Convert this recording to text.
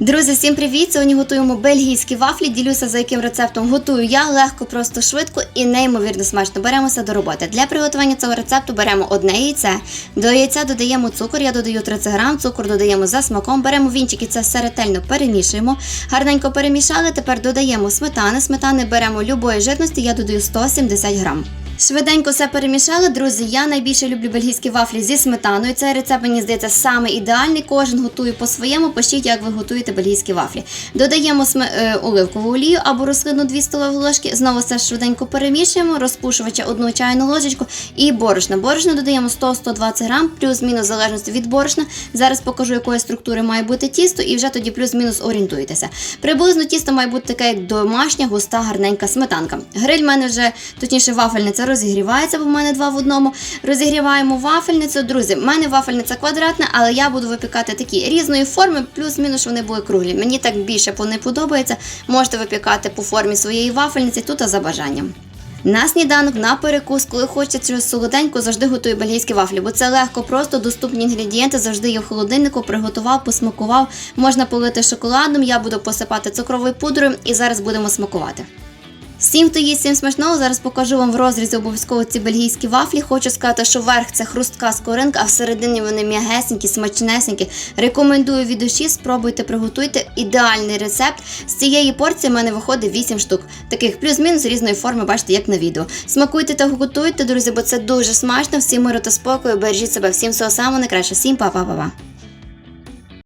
Друзі, всім привіт! Сьогодні готуємо бельгійські вафлі. Ділюся за яким рецептом готую я легко, просто швидко і неймовірно смачно. Беремося до роботи. Для приготування цього рецепту беремо одне яйце. До яйця додаємо цукор. Я додаю 30 грам, цукор додаємо за смаком. Беремо вінчик і це все ретельно перемішуємо. Гарненько перемішали. Тепер додаємо сметани. Сметани беремо любої жирності. Я додаю 170 грам. Швиденько все перемішали, друзі. Я найбільше люблю бельгійські вафлі зі сметаною. Цей рецепт мені здається саме ідеальний. Кожен готує по-своєму. Пишіть, як ви готуєте бельгійські вафлі. Додаємо е, оливкову олію або рослинну 2 столові ложки. Знову все швиденько перемішуємо, розпушувача одну чайну ложечку і борошно. Борошно додаємо 100-120 грам, плюс-мінус в залежності від борошна. Зараз покажу, якої структури має бути тісто, і вже тоді плюс-мінус орієнтуйтеся. Приблизно тісто має бути таке, як домашня, густа, гарненька сметанка. Гриль в мене вже, точніше, вафельниця розігрівається, бо в мене два в одному. Розігріваємо вафельницю. Друзі, в мене вафельниця квадратна, але я буду випікати такі різної форми, плюс-мінус вони були круглі. Мені так більше не подобається. Можете випікати по формі своєї вафельниці, тут за бажанням. На сніданок, на перекус, коли хочеться солоденько, завжди готую бельгійські вафлі, бо це легко, просто доступні інгредієнти, завжди є в холодильнику, приготував, посмакував. Можна полити шоколадом, я буду посипати цукровою пудрою і зараз будемо смакувати. Всім, хто їсть всім смачного, зараз покажу вам в розрізі обов'язково ці бельгійські вафлі. Хочу сказати, що верх це хрустка скоринка, а всередині вони м'ягесенькі, смачнесенькі. Рекомендую від душі, спробуйте, приготуйте ідеальний рецепт. З цієї порції в мене виходить 8 штук. Таких плюс-мінус різної форми, бачите, як на відео. Смакуйте та готуйте, друзі, бо це дуже смачно. Всім миру та спокою. Бережіть себе, всім всього самого найкраще. Всім па-па-па-па.